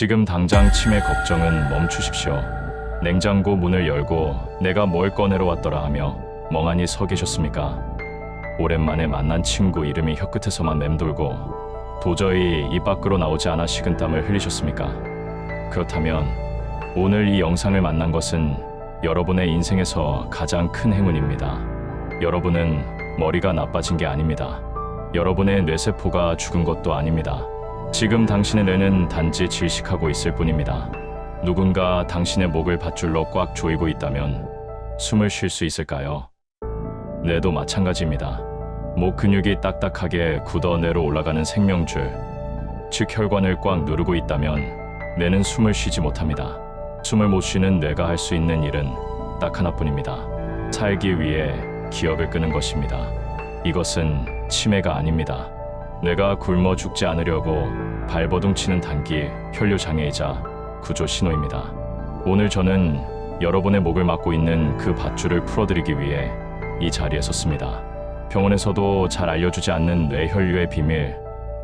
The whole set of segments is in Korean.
지금 당장 치매 걱정은 멈추십시오. 냉장고 문을 열고 내가 뭘 꺼내러 왔더라 하며 멍하니 서 계셨습니까? 오랜만에 만난 친구 이름이 혀끝에서만 맴돌고 도저히 입 밖으로 나오지 않아 식은땀을 흘리셨습니까? 그렇다면 오늘 이 영상을 만난 것은 여러분의 인생에서 가장 큰 행운입니다. 여러분은 머리가 나빠진 게 아닙니다. 여러분의 뇌세포가 죽은 것도 아닙니다. 지금 당신의 뇌는 단지 질식하고 있을 뿐입니다. 누군가 당신의 목을 밧줄로 꽉 조이고 있다면 숨을 쉴 수 있을까요? 뇌도 마찬가지입니다. 목 근육이 딱딱하게 굳어 뇌로 올라가는 생명줄, 즉 혈관을 꽉 누르고 있다면 뇌는 숨을 쉬지 못합니다. 숨을 못 쉬는 뇌가 할 수 있는 일은 딱 하나뿐입니다. 살기 위해 기억을 끄는 것입니다. 이것은 치매가 아닙니다. 뇌가 굶어 죽지 않으려고 발버둥 치는 단기 혈류 장애이자 구조 신호입니다. 오늘 저는 여러분의 목을 막고 있는 그 밧줄을 풀어드리기 위해 이 자리에 섰습니다. 병원에서도 잘 알려주지 않는 뇌혈류의 비밀,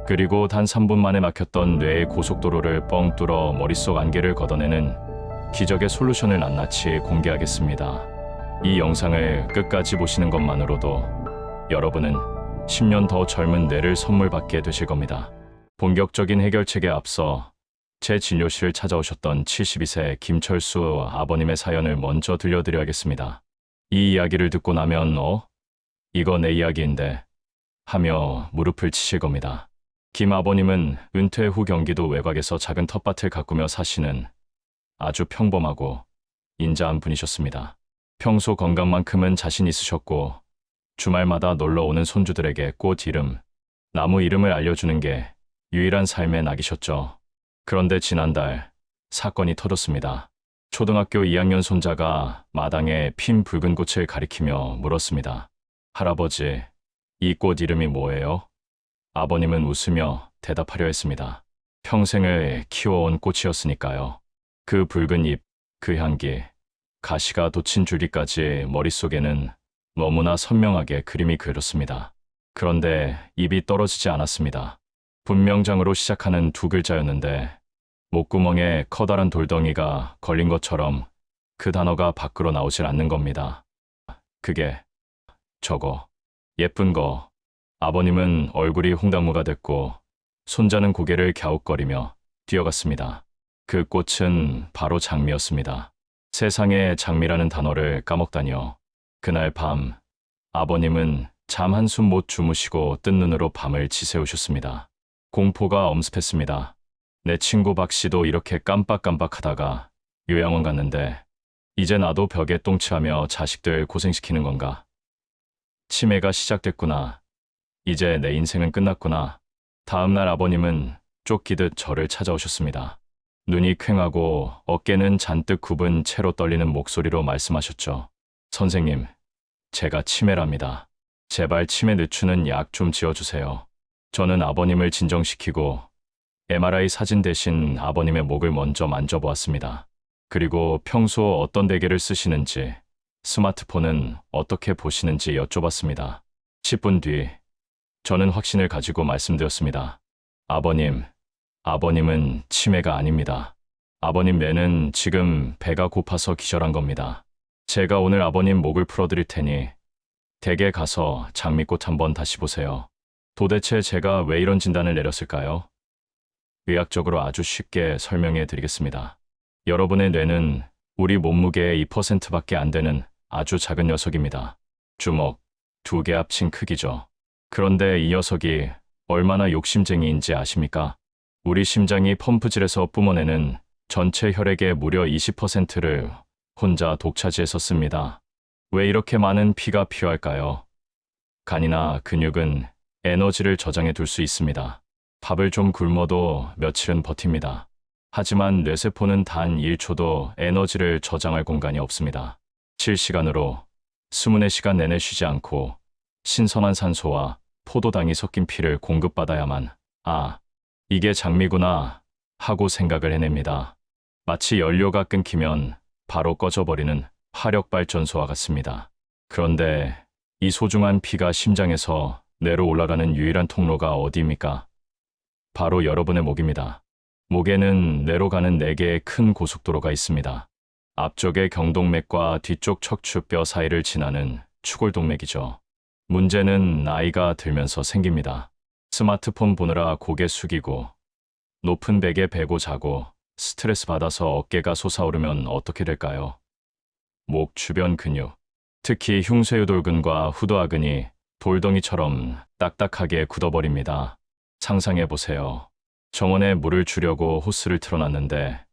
그리고 단 3분 만에 막혔던 뇌의 고속도로를 뻥 뚫어 머릿속 안개를 걷어내는 기적의 솔루션을 낱낱이 공개하겠습니다. 이 영상을 끝까지 보시는 것만으로도 여러분은 10년 더 젊은 뇌를 선물 받게 되실 겁니다. 본격적인 해결책에 앞서 제 진료실을 찾아오셨던 72세 김철수 아버님의 사연을 먼저 들려드려야겠습니다. 이 이야기를 듣고 나면 어? 이거 내 이야기인데 하며 무릎을 치실 겁니다. 김 아버님은 은퇴 후 경기도 외곽에서 작은 텃밭을 가꾸며 사시는 아주 평범하고 인자한 분이셨습니다. 평소 건강만큼은 자신 있으셨고 주말마다 놀러 오는 손주들에게 꽃 이름, 나무 이름을 알려주는 게 유일한 삶의 낙이셨죠. 그런데 지난달 사건이 터졌습니다. 초등학교 2학년 손자가 마당에 핀 붉은 꽃을 가리키며 물었습니다. 할아버지, 이 꽃 이름이 뭐예요? 아버님은 웃으며 대답하려 했습니다. 평생을 키워온 꽃이었으니까요. 그 붉은 잎, 그 향기, 가시가 돋친 줄기까지 머릿속에는 너무나 선명하게 그림이 그렸습니다. 그런데 입이 떨어지지 않았습니다. 분명장으로 시작하는 두 글자였는데 목구멍에 커다란 돌덩이가 걸린 것처럼 그 단어가 밖으로 나오질 않는 겁니다. 그게 저거 예쁜 거 아버님은 얼굴이 홍당무가 됐고 손자는 고개를 갸웃거리며 뛰어갔습니다. 그 꽃은 바로 장미였습니다. 세상에 장미라는 단어를 까먹다니요. 그날 밤 아버님은 잠 한숨 못 주무시고 뜬 눈으로 밤을 지새우셨습니다. 공포가 엄습했습니다. 내 친구 박 씨도 이렇게 깜빡깜빡하다가 요양원 갔는데 이제 나도 벽에 똥치하며 자식들 고생시키는 건가? 치매가 시작됐구나. 이제 내 인생은 끝났구나. 다음날 아버님은 쫓기듯 저를 찾아오셨습니다. 눈이 퀭하고 어깨는 잔뜩 굽은 채로 떨리는 목소리로 말씀하셨죠. 선생님, 제가 치매랍니다. 제발 치매 늦추는 약 좀 지어주세요. 저는 아버님을 진정시키고 MRI 사진 대신 아버님의 목을 먼저 만져보았습니다. 그리고 평소 어떤 대게를 쓰시는지, 스마트폰은 어떻게 보시는지 여쭤봤습니다. 10분 뒤, 저는 확신을 가지고 말씀드렸습니다. 아버님, 아버님은 치매가 아닙니다. 아버님 뇌는 지금 배가 고파서 기절한 겁니다. 제가 오늘 아버님 목을 풀어드릴 테니 댁에 가서 장미꽃 한번 다시 보세요. 도대체 제가 왜 이런 진단을 내렸을까요? 의학적으로 아주 쉽게 설명해 드리겠습니다. 여러분의 뇌는 우리 몸무게의 2%밖에 안 되는 아주 작은 녀석입니다. 주먹 두 개 합친 크기죠. 그런데 이 녀석이 얼마나 욕심쟁이인지 아십니까? 우리 심장이 펌프질에서 뿜어내는 전체 혈액의 무려 20%를 혼자 독차지해서 씁니다. 왜 이렇게 많은 피가 필요할까요? 간이나 근육은 에너지를 저장해 둘 수 있습니다. 밥을 좀 굶어도 며칠은 버팁니다. 하지만 뇌세포는 단 1초도 에너지를 저장할 공간이 없습니다. 7시간으로 24시간 내내 쉬지 않고 신선한 산소와 포도당이 섞인 피를 공급받아야만, 아, 이게 장미구나 하고 생각을 해냅니다. 마치 연료가 끊기면 바로 꺼져버리는 화력발전소와 같습니다. 그런데 이 소중한 피가 심장에서 뇌로 올라가는 유일한 통로가 어디입니까? 바로 여러분의 목입니다. 목에는 뇌로 가는 4개의 큰 고속도로가 있습니다. 앞쪽의 경동맥과 뒤쪽 척추뼈 사이를 지나는 추골동맥이죠. 문제는 나이가 들면서 생깁니다. 스마트폰 보느라 고개 숙이고 높은 베개 베고 자고 스트레스 받아서 어깨가 솟아오르면 어떻게 될까요? 목 주변 근육, 특히 흉쇄유돌근과 후두하근이 돌덩이처럼 딱딱하게 굳어버립니다. 상상해 보세요. 정원에 물을 주려고 호스를 틀어놨는데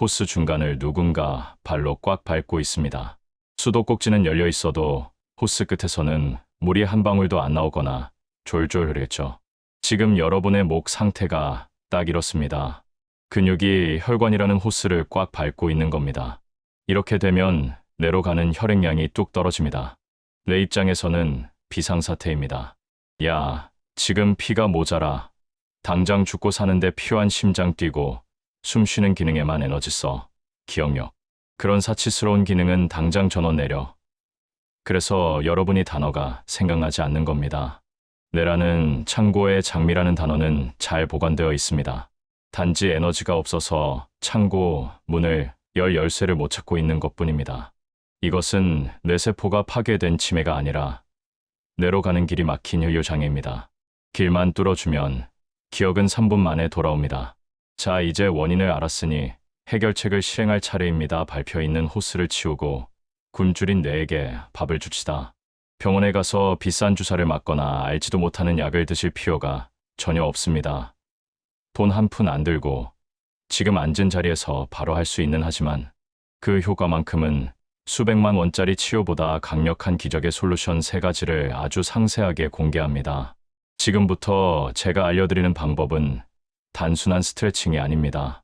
호스 중간을 누군가 발로 꽉 밟고 있습니다. 수도꼭지는 열려 있어도 호스 끝에서는 물이 한 방울도 안 나오거나 졸졸 흐르겠죠. 지금 여러분의 목 상태가 딱 이렇습니다. 근육이 혈관이라는 호스를 꽉 밟고 있는 겁니다. 이렇게 되면 뇌로 가는 혈액량이 뚝 떨어집니다. 뇌 입장에서는 비상사태입니다. 야, 지금 피가 모자라. 당장 죽고 사는데 필요한 심장 뛰고 숨 쉬는 기능에만 에너지 써. 기억력. 그런 사치스러운 기능은 당장 전원 내려. 그래서 여러분이 단어가 생각나지 않는 겁니다. 뇌라는 창고에 장미라는 단어는 잘 보관되어 있습니다. 단지 에너지가 없어서 창고 문을 열 열쇠를 못 찾고 있는 것 뿐입니다. 이것은 뇌세포가 파괴된 치매가 아니라 뇌로 가는 길이 막힌 혈류장애입니다. 길만 뚫어주면 기억은 3분 만에 돌아옵니다. 자, 이제 원인을 알았으니 해결책을 실행할 차례입니다. 발표 있는 호스를 치우고 굶주린 뇌에게 밥을 줍시다. 병원에 가서 비싼 주사를 맞거나 알지도 못하는 약을 드실 필요가 전혀 없습니다. 돈 한 푼 안 들고 지금 앉은 자리에서 바로 할 수 있는 하지만 그 효과만큼은 수백만 원짜리 치료보다 강력한 기적의 솔루션 세 가지를 아주 상세하게 공개합니다. 지금부터 제가 알려드리는 방법은 단순한 스트레칭이 아닙니다.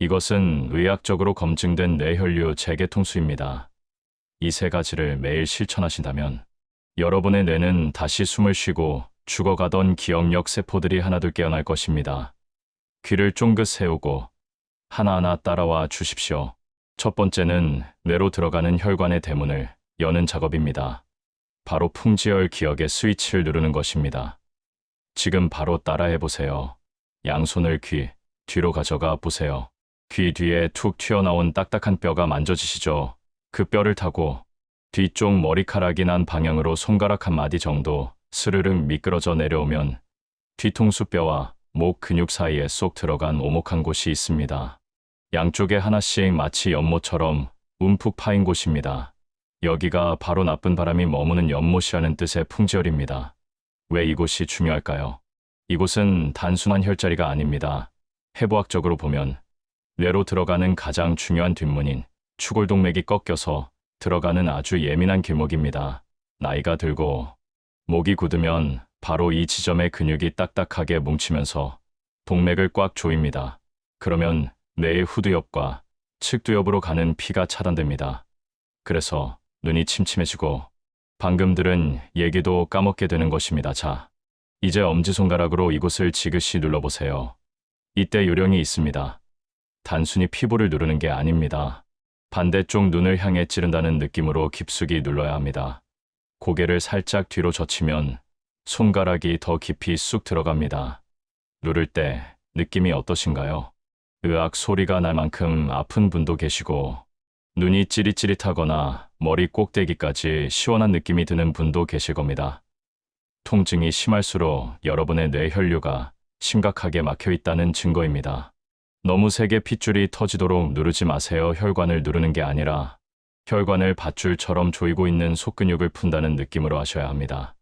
이것은 의학적으로 검증된 뇌혈류 재개통수입니다. 이 세 가지를 매일 실천하신다면 여러분의 뇌는 다시 숨을 쉬고 죽어가던 기억력 세포들이 하나둘 깨어날 것입니다. 귀를 쫑긋 세우고 하나하나 따라와 주십시오. 첫 번째는 뇌로 들어가는 혈관의 대문을 여는 작업입니다. 바로 풍지열 기억의 스위치를 누르는 것입니다. 지금 바로 따라해 보세요. 양손을 귀 뒤로 가져가 보세요. 귀 뒤에 툭 튀어나온 딱딱한 뼈가 만져지시죠? 그 뼈를 타고 뒤쪽 머리카락이 난 방향으로 손가락 한 마디 정도 스르륵 미끄러져 내려오면 뒤통수 뼈와 목 근육 사이에 쏙 들어간 오목한 곳이 있습니다. 양쪽에 하나씩 마치 연못처럼 움푹 파인 곳입니다. 여기가 바로 나쁜 바람이 머무는 연못이라는 뜻의 풍지열입니다. 왜 이곳이 중요할까요? 이곳은 단순한 혈자리가 아닙니다. 해부학적으로 보면 뇌로 들어가는 가장 중요한 뒷문인 추골동맥이 꺾여서 들어가는 아주 예민한 길목입니다. 나이가 들고 목이 굳으면 바로 이 지점의 근육이 딱딱하게 뭉치면서 동맥을 꽉 조입니다. 그러면 뇌의 후두엽과 측두엽으로 가는 피가 차단됩니다. 그래서 눈이 침침해지고 방금 들은 얘기도 까먹게 되는 것입니다. 자, 이제 엄지손가락으로 이곳을 지그시 눌러보세요. 이때 요령이 있습니다. 단순히 피부를 누르는 게 아닙니다. 반대쪽 눈을 향해 찌른다는 느낌으로 깊숙이 눌러야 합니다. 고개를 살짝 뒤로 젖히면 손가락이 더 깊이 쑥 들어갑니다. 누를 때 느낌이 어떠신가요? 으악 소리가 날 만큼 아픈 분도 계시고 눈이 찌릿찌릿하거나 머리 꼭대기까지 시원한 느낌이 드는 분도 계실 겁니다. 통증이 심할수록 여러분의 뇌혈류가 심각하게 막혀 있다는 증거입니다. 너무 세게 핏줄이 터지도록 누르지 마세요. 혈관을 누르는 게 아니라 혈관을 밧줄처럼 조이고 있는 속근육을 푼다는 느낌으로 하셔야 합니다.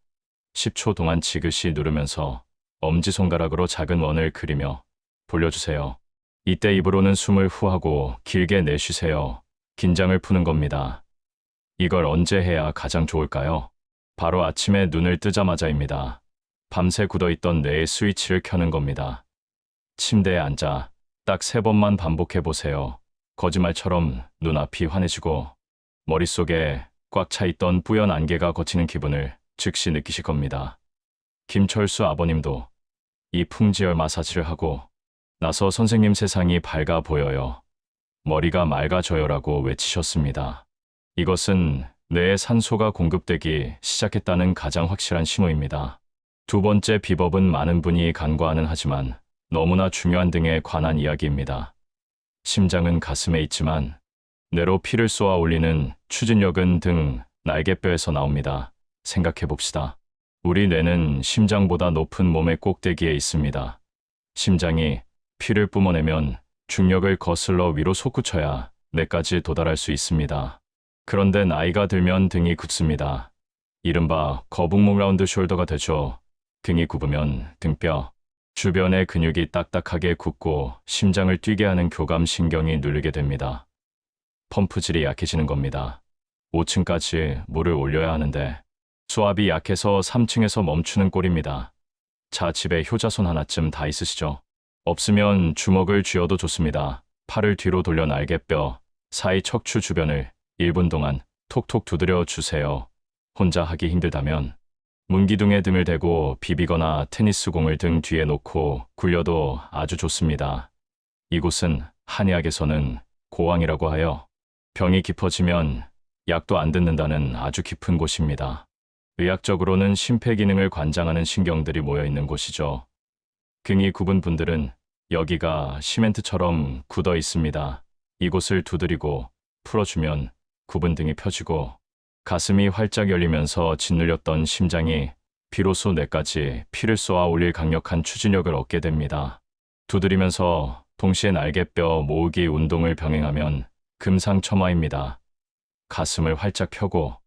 10초 동안 지그시 누르면서 엄지손가락으로 작은 원을 그리며 돌려주세요. 이때 입으로는 숨을 후하고 길게 내쉬세요. 긴장을 푸는 겁니다. 이걸 언제 해야 가장 좋을까요? 바로 아침에 눈을 뜨자마자입니다. 밤새 굳어있던 뇌의 스위치를 켜는 겁니다. 침대에 앉아 딱 세 번만 반복해 보세요. 거짓말처럼 눈앞이 환해지고 머릿속에 꽉 차 있던 뿌연 안개가 거치는 기분을 즉시 느끼실 겁니다. 김철수 아버님도 이 풍지열 마사지를 하고 나서 선생님 세상이 밝아 보여요. 머리가 맑아져요라고 외치셨습니다. 이것은 뇌에 산소가 공급되기 시작했다는 가장 확실한 신호입니다. 두 번째 비법은 많은 분이 간과하는 하지만 너무나 중요한 등에 관한 이야기입니다. 심장은 가슴에 있지만 뇌로 피를 쏘아 올리는 추진력은 등 날개뼈에서 나옵니다. 생각해 봅시다. 우리 뇌는 심장보다 높은 몸의 꼭대기에 있습니다. 심장이 피를 뿜어내면 중력을 거슬러 위로 솟구쳐야 뇌까지 도달할 수 있습니다. 그런데 나이가 들면 등이 굳습니다. 이른바 거북목 라운드 숄더가 되죠. 등이 굽으면 등뼈, 주변의 근육이 딱딱하게 굳고 심장을 뛰게 하는 교감 신경이 눌리게 됩니다. 펌프질이 약해지는 겁니다. 5층까지 물을 올려야 하는데 수압이 약해서 3층에서 멈추는 꼴입니다. 자, 집에 효자손 하나쯤 다 있으시죠? 없으면 주먹을 쥐어도 좋습니다. 팔을 뒤로 돌려 날개뼈, 사이 척추 주변을 1분 동안 톡톡 두드려 주세요. 혼자 하기 힘들다면 문기둥에 등을 대고 비비거나 테니스 공을 등 뒤에 놓고 굴려도 아주 좋습니다. 이곳은 한의학에서는 고왕이라고 하여 병이 깊어지면 약도 안 듣는다는 아주 깊은 곳입니다. 의학적으로는 심폐 기능을 관장하는 신경들이 모여 있는 곳이죠. 등이 굽은 분들은 여기가 시멘트처럼 굳어 있습니다. 이곳을 두드리고 풀어주면 굽은 등이 펴지고 가슴이 활짝 열리면서 짓눌렸던 심장이 비로소 뇌까지 피를 쏘아 올릴 강력한 추진력을 얻게 됩니다. 두드리면서 동시에 날개뼈 모으기 운동을 병행하면 금상첨화입니다. 가슴을 활짝 펴고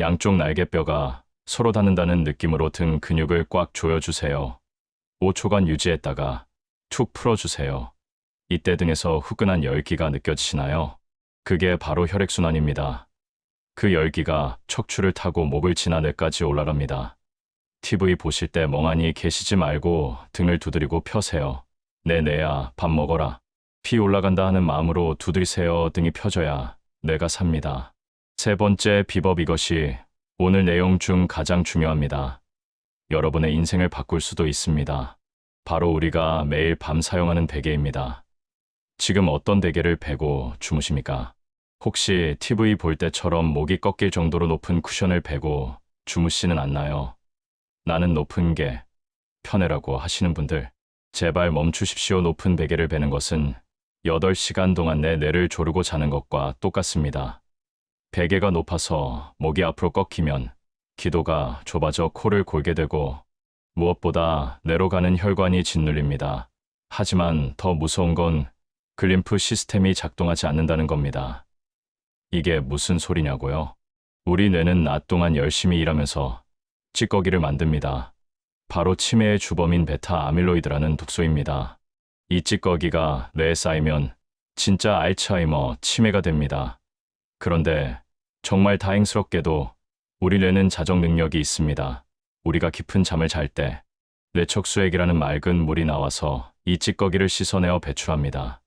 양쪽 날개뼈가 서로 닿는다는 느낌으로 등 근육을 꽉 조여주세요. 5초간 유지했다가 툭 풀어주세요. 이때 등에서 후끈한 열기가 느껴지시나요? 그게 바로 혈액순환입니다. 그 열기가 척추를 타고 목을 지나 뇌까지 올라갑니다. TV 보실 때 멍하니 계시지 말고 등을 두드리고 펴세요. 내 뇌야 밥 먹어라. 피 올라간다 하는 마음으로 두드리세요 등이 펴져야 뇌가 삽니다. 세 번째 비법 이것이 오늘 내용 중 가장 중요합니다. 여러분의 인생을 바꿀 수도 있습니다. 바로 우리가 매일 밤 사용하는 베개입니다. 지금 어떤 베개를 베고 주무십니까? 혹시 TV 볼 때처럼 목이 꺾일 정도로 높은 쿠션을 베고 주무시는 않나요? 나는 높은 게 편해라고 하시는 분들, 제발 멈추십시오. 높은 베개를 베는 것은 8시간 동안 내 뇌를 조르고 자는 것과 똑같습니다. 베개가 높아서 목이 앞으로 꺾이면 기도가 좁아져 코를 골게 되고 무엇보다 뇌로 가는 혈관이 짓눌립니다. 하지만 더 무서운 건 글림프 시스템이 작동하지 않는다는 겁니다. 이게 무슨 소리냐고요? 우리 뇌는 낮 동안 열심히 일하면서 찌꺼기를 만듭니다. 바로 치매의 주범인 베타 아밀로이드라는 독소입니다. 이 찌꺼기가 뇌에 쌓이면 진짜 알츠하이머 치매가 됩니다. 그런데 정말 다행스럽게도 우리 뇌는 자정 능력이 있습니다. 우리가 깊은 잠을 잘 때 뇌척수액이라는 맑은 물이 나와서 이 찌꺼기를 씻어내어 배출합니다.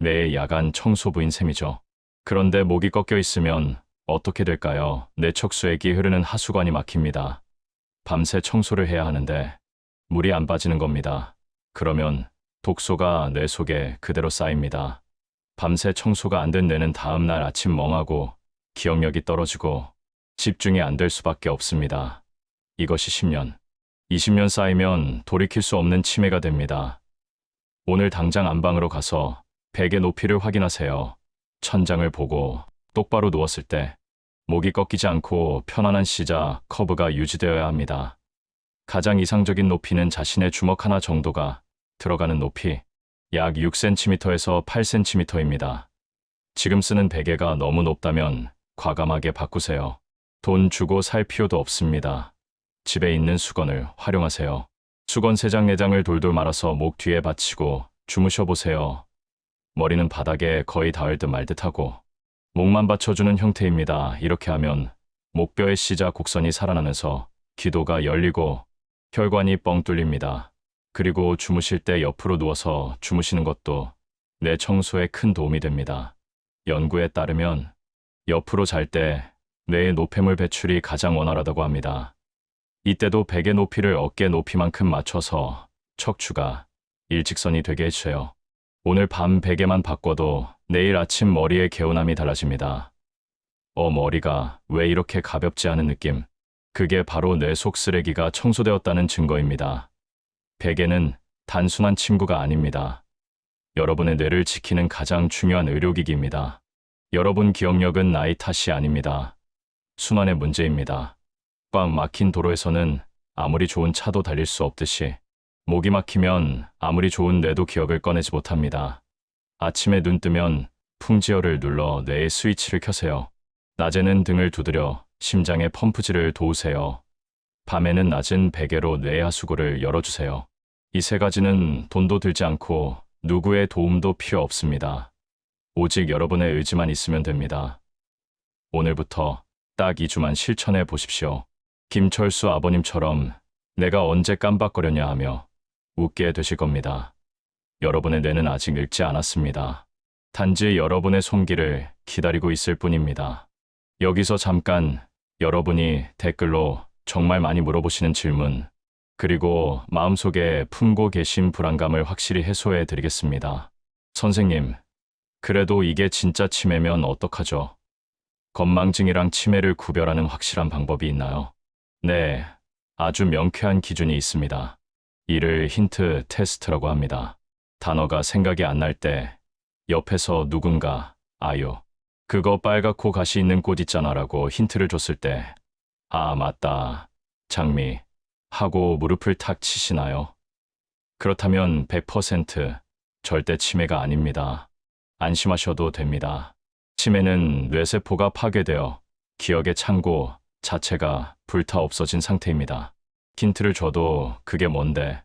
뇌의 야간 청소부인 셈이죠. 그런데 목이 꺾여 있으면 어떻게 될까요? 뇌척수액이 흐르는 하수관이 막힙니다. 밤새 청소를 해야 하는데 물이 안 빠지는 겁니다. 그러면 독소가 뇌 속에 그대로 쌓입니다. 밤새 청소가 안된 뇌는 다음날 아침 멍하고 기억력이 떨어지고 집중이 안 될 수밖에 없습니다. 이것이 10년, 20년 쌓이면 돌이킬 수 없는 치매가 됩니다. 오늘 당장 안방으로 가서 베개 높이를 확인하세요. 천장을 보고 똑바로 누웠을 때 목이 꺾이지 않고 편안한 시작 커브가 유지되어야 합니다. 가장 이상적인 높이는 자신의 주먹 하나 정도가 들어가는 높이 약 6cm에서 8cm입니다. 지금 쓰는 베개가 너무 높다면 과감하게 바꾸세요. 돈 주고 살 필요도 없습니다. 집에 있는 수건을 활용하세요. 수건 3장 4장을 돌돌 말아서 목 뒤에 받치고 주무셔 보세요. 머리는 바닥에 거의 닿을 듯 말 듯하고 목만 받쳐주는 형태입니다. 이렇게 하면 목뼈의 시작 곡선이 살아나면서 기도가 열리고 혈관이 뻥 뚫립니다. 그리고 주무실 때 옆으로 누워서 주무시는 것도 뇌 청소에 큰 도움이 됩니다. 연구에 따르면 옆으로 잘 때 뇌의 노폐물 배출이 가장 원활하다고 합니다. 이때도 베개 높이를 어깨 높이만큼 맞춰서 척추가 일직선이 되게 해주세요. 오늘 밤 베개만 바꿔도 내일 아침 머리의 개운함이 달라집니다. 어, 머리가 왜 이렇게 가볍지 않은 느낌? 그게 바로 뇌 속 쓰레기가 청소되었다는 증거입니다. 베개는 단순한 친구가 아닙니다. 여러분의 뇌를 지키는 가장 중요한 의료기기입니다. 여러분 기억력은 나이 탓이 아닙니다. 순환의 문제입니다. 꽉 막힌 도로에서는 아무리 좋은 차도 달릴 수 없듯이 목이 막히면 아무리 좋은 뇌도 기억을 꺼내지 못합니다. 아침에 눈 뜨면 풍지어를 눌러 뇌의 스위치를 켜세요. 낮에는 등을 두드려 심장의 펌프질을 도우세요. 밤에는 낮은 베개로 뇌의 하수구를 열어주세요. 이 세 가지는 돈도 들지 않고 누구의 도움도 필요 없습니다. 오직 여러분의 의지만 있으면 됩니다. 오늘부터 딱 2주만 실천해 보십시오. 김철수 아버님처럼 내가 언제 깜박거렸냐 하며 웃게 되실 겁니다. 여러분의 뇌는 아직 늙지 않았습니다. 단지 여러분의 손길을 기다리고 있을 뿐입니다. 여기서 잠깐 여러분이 댓글로 정말 많이 물어보시는 질문, 그리고 마음속에 품고 계신 불안감을 확실히 해소해 드리겠습니다. 선생님, 그래도 이게 진짜 치매면 어떡하죠? 건망증이랑 치매를 구별하는 확실한 방법이 있나요? 네, 아주 명쾌한 기준이 있습니다. 이를 힌트 테스트라고 합니다. 단어가 생각이 안 날 때 옆에서 누군가 아유 그거 빨갛고 가시 있는 꽃 있잖아 라고 힌트를 줬을 때 아 맞다 장미 하고 무릎을 탁 치시나요? 그렇다면 100% 절대 치매가 아닙니다. 안심하셔도 됩니다. 치매는 뇌세포가 파괴되어 기억의 창고 자체가 불타 없어진 상태입니다. 힌트를 줘도 그게 뭔데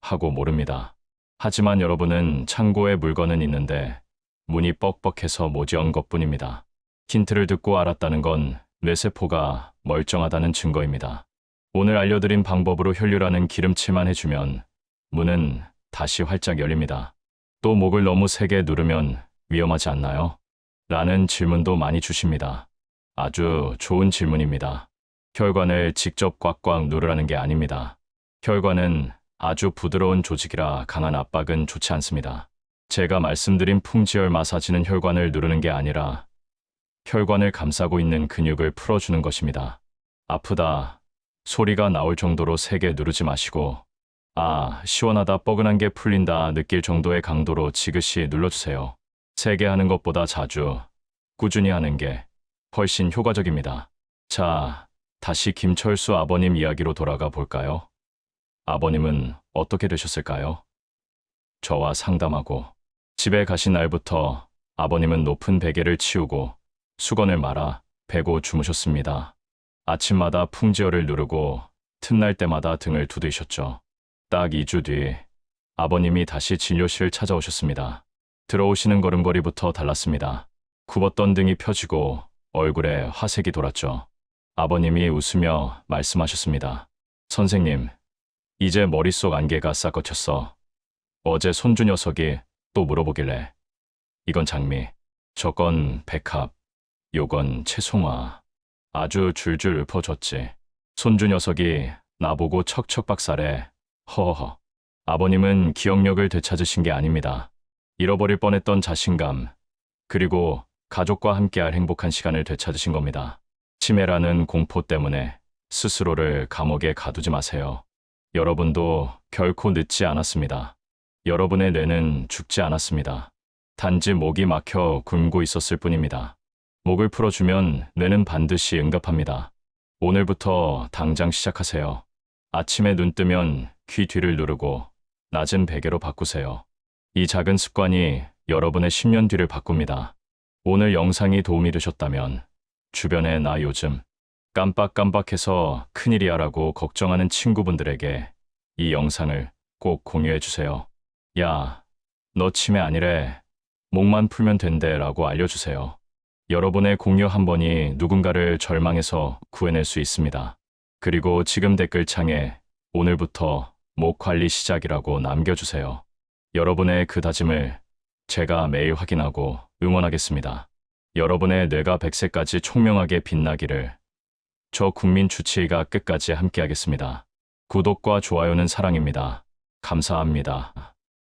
하고 모릅니다. 하지만 여러분은 창고에 물건은 있는데 문이 뻑뻑해서 모지언 것뿐입니다. 힌트를 듣고 알았다는 건 뇌세포가 멀쩡하다는 증거입니다. 오늘 알려드린 방법으로 혈류라는 기름칠만 해주면 문은 다시 활짝 열립니다. 또 목을 너무 세게 누르면 위험하지 않나요? 라는 질문도 많이 주십니다. 아주 좋은 질문입니다. 혈관을 직접 꽉꽉 누르라는 게 아닙니다. 혈관은 아주 부드러운 조직이라 강한 압박은 좋지 않습니다. 제가 말씀드린 풍지열 마사지는 혈관을 누르는 게 아니라 혈관을 감싸고 있는 근육을 풀어주는 것입니다. 아프다, 소리가 나올 정도로 세게 누르지 마시고, 아, 시원하다, 뻐근한 게 풀린다 느낄 정도의 강도로 지그시 눌러주세요. 세게 하는 것보다 자주, 꾸준히 하는 게 훨씬 효과적입니다. 자, 다시 김철수 아버님 이야기로 돌아가 볼까요? 아버님은 어떻게 되셨을까요? 저와 상담하고 집에 가신 날부터 아버님은 높은 베개를 치우고 수건을 말아 베고 주무셨습니다. 아침마다 풍지어를 누르고 틈날 때마다 등을 두드리셨죠. 딱 2주 뒤 아버님이 다시 진료실 찾아오셨습니다. 들어오시는 걸음걸이부터 달랐습니다. 굽었던 등이 펴지고 얼굴에 화색이 돌았죠. 아버님이 웃으며 말씀하셨습니다. 선생님, 이제 머릿속 안개가 싹 걷혔어. 어제 손주 녀석이 또 물어보길래 이건 장미, 저건 백합, 요건 채송화. 아주 줄줄 읊어줬지. 손주 녀석이 나보고 척척 박살에 허허. 아버님은 기억력을 되찾으신 게 아닙니다. 잃어버릴 뻔했던 자신감, 그리고 가족과 함께할 행복한 시간을 되찾으신 겁니다. 치매라는 공포 때문에 스스로를 감옥에 가두지 마세요. 여러분도 결코 늦지 않았습니다. 여러분의 뇌는 죽지 않았습니다. 단지 목이 막혀 굶고 있었을 뿐입니다. 목을 풀어주면 뇌는 반드시 응답합니다. 오늘부터 당장 시작하세요. 아침에 눈 뜨면 귀 뒤를 누르고 낮은 베개로 바꾸세요. 이 작은 습관이 여러분의 10년 뒤를 바꿉니다. 오늘 영상이 도움이 되셨다면 주변에 나 요즘 깜빡깜빡해서 큰일이야 라고 걱정하는 친구분들에게 이 영상을 꼭 공유해 주세요. 야, 너 치매 아니래. 목만 풀면 된대 라고 알려주세요. 여러분의 공유 한 번이 누군가를 절망에서 구해낼 수 있습니다. 그리고 지금 댓글창에 오늘부터 목 관리 시작이라고 남겨주세요. 여러분의 그 다짐을 제가 매일 확인하고 응원하겠습니다. 여러분의 뇌가 100세까지 총명하게 빛나기를 저 국민 주치의가 끝까지 함께하겠습니다. 구독과 좋아요는 사랑입니다. 감사합니다.